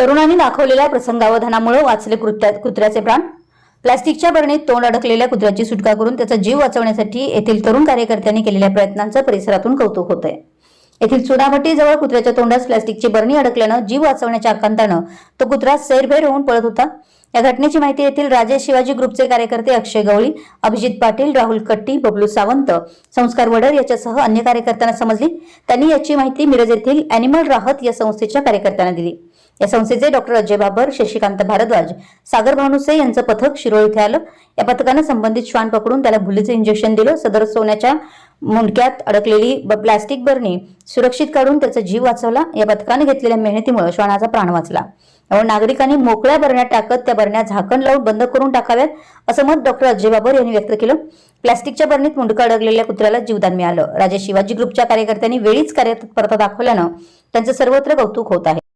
तरुणांनी दाखवलेल्या प्रसंगावधानामुळे वाचले कृत्या कुत्र्याचे प्राण. प्लास्टिकच्या बरणीत तोंड अडकलेल्या कुत्र्याची सुटका करून त्याचा जीव वाचवण्यासाठी येथील तरुण कार्यकर्त्यांनी केलेल्या प्रयत्नांचं परिसरातून कौतुक होत आहे येथील चुनाभट्टीजवळ कुत्र्याच्या तोंडात प्लास्टिकची बरणी अडकल्यानं जीव वाचवण्याच्या आकांतानं तो कुत्रा सैरभैर होऊन पळत होता. या घटनेची माहिती येथील राजे शिवाजी ग्रुपचे कार्यकर्ते अक्षय गवळी अभिजित पाटील राहुल कट्टी बबलू सावंत संस्कार वडर याच्यासह अन्य कार्यकर्त्यांना समजली. त्यांनी याची माहिती मिरज येथील अॅनिमल राहत या संस्थेच्या कार्यकर्त्यांना दिली. या संस्थेचे डॉक्टर अजय बाबर शशिकांत भारद्वाज सागर भानुसे यांचं पथक शिरोळ इथे आलं. या पथकानं संबंधित श्वान पकडून त्याला भुलीचं इंजेक्शन दिलं. सदर सोन्याच्या मुंडक्यात अडकलेली प्लास्टिक बरणी सुरक्षित काढून त्याचा जीव वाचवला. या पथकाने घेतलेल्या मेहनतीमुळे श्वानाचा प्राण वाचला. त्यामुळे नागरिकांनी मोकळ्या बरण्या टाकत त्या बरण्या झाकण लावून बंद करून टाकाव्यात असं मत डॉक्टर अजय बाबर यांनी व्यक्त केलं. प्लास्टिकच्या बरणीत मुंडकं अडकलेल्या कुत्र्याला जीवदान मिळालं. राजे शिवाजी ग्रुपच्या कार्यकर्त्यांनी वेळीच कार्यतत्परता दाखवल्यानं त्यांचं सर्वत्र कौतुक होत आहे.